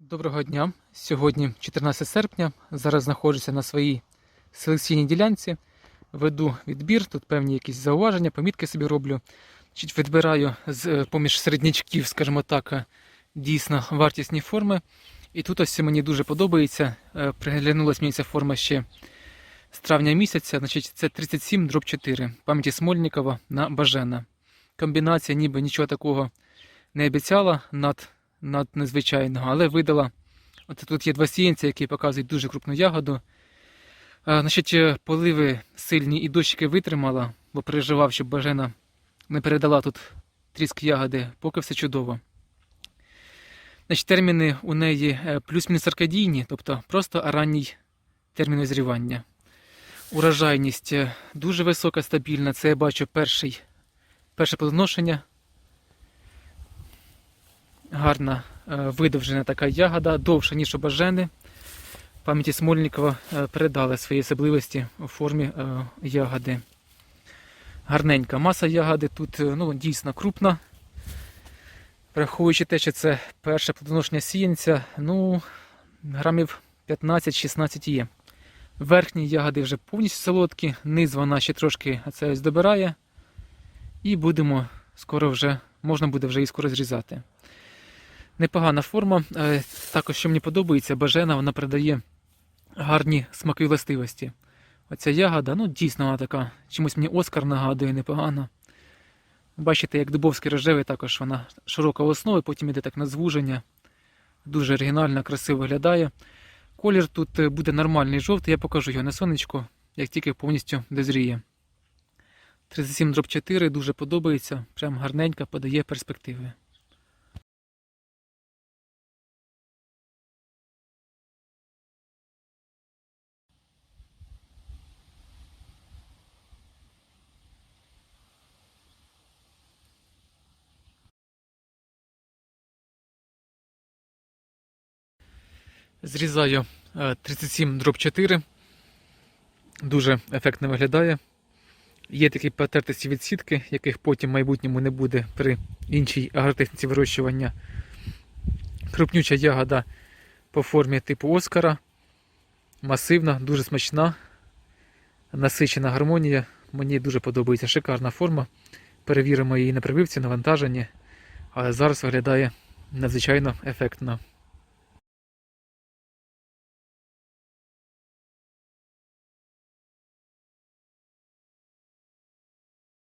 Доброго дня. Сьогодні 14 серпня. Зараз знаходжуся на своїй селекційній ділянці. Веду відбір, тут певні якісь зауваження, помітки собі роблю. Відбираю з е, поміж середнячків, скажімо так, е, дійсно вартісні форми. І тут ось мені дуже подобається. Е, Приглянулась мені ця форма ще з травня місяця. Значить, це 37 дроб 4 пам'яті Смольникова на Бажена. Комбінація ніби нічого такого не обіцяла над над незвичайного, але видала. Оце тут є два сіянця, які показують дуже крупну ягоду. А, значить, е, поливи сильні і дощики витримала, бо переживав, щоб бажена не передала тут тріск ягоди, поки все чудово. Значить, терміни у неї е, плюс-мінус аркадійні, тобто просто ранній термін озрівання. Урожайність е, дуже висока, стабільна. Це я бачу перший, перше плодоношення гарна е, видовжена така ягода, довша, ніж у бажени. Пам'яті Смольникова е, передали свої особливості у формі е, ягоди. Гарненька маса ягоди тут ну, дійсно крупна. Враховуючи те, що це перше плодоношення сіянця, ну, грамів 15-16 є. Верхні ягоди вже повністю солодкі, низ вона ще трошки це добирає. І будемо скоро вже, можна буде вже і скоро зрізати. Непогана форма. Е, Також, що мені подобається, бажена вона передає гарні смаки властивості. Оця ягода, ну дійсно вона така, чимось мені Оскар нагадує непогано. Бачите, як дубовський рожевий, також вона широка основа, потім іде так на звуження. Дуже оригінально, красиво виглядає. Колір тут е, буде нормальний жовтий, я покажу його на сонечку, як тільки повністю дозріє. 37 дроб 4 дуже подобається, прям гарненько подає перспективи. Зрізаю е, 37 дроб 4. Дуже ефектно виглядає. Є такі потертості від сітки, яких потім в майбутньому не буде при іншій агротехніці вирощування. Крупнюча ягода по формі типу Оскара. Масивна, дуже смачна, насичена гармонія. Мені дуже подобається шикарна форма. Перевіримо її на прививці, навантаженні. Але зараз виглядає надзвичайно ефектно.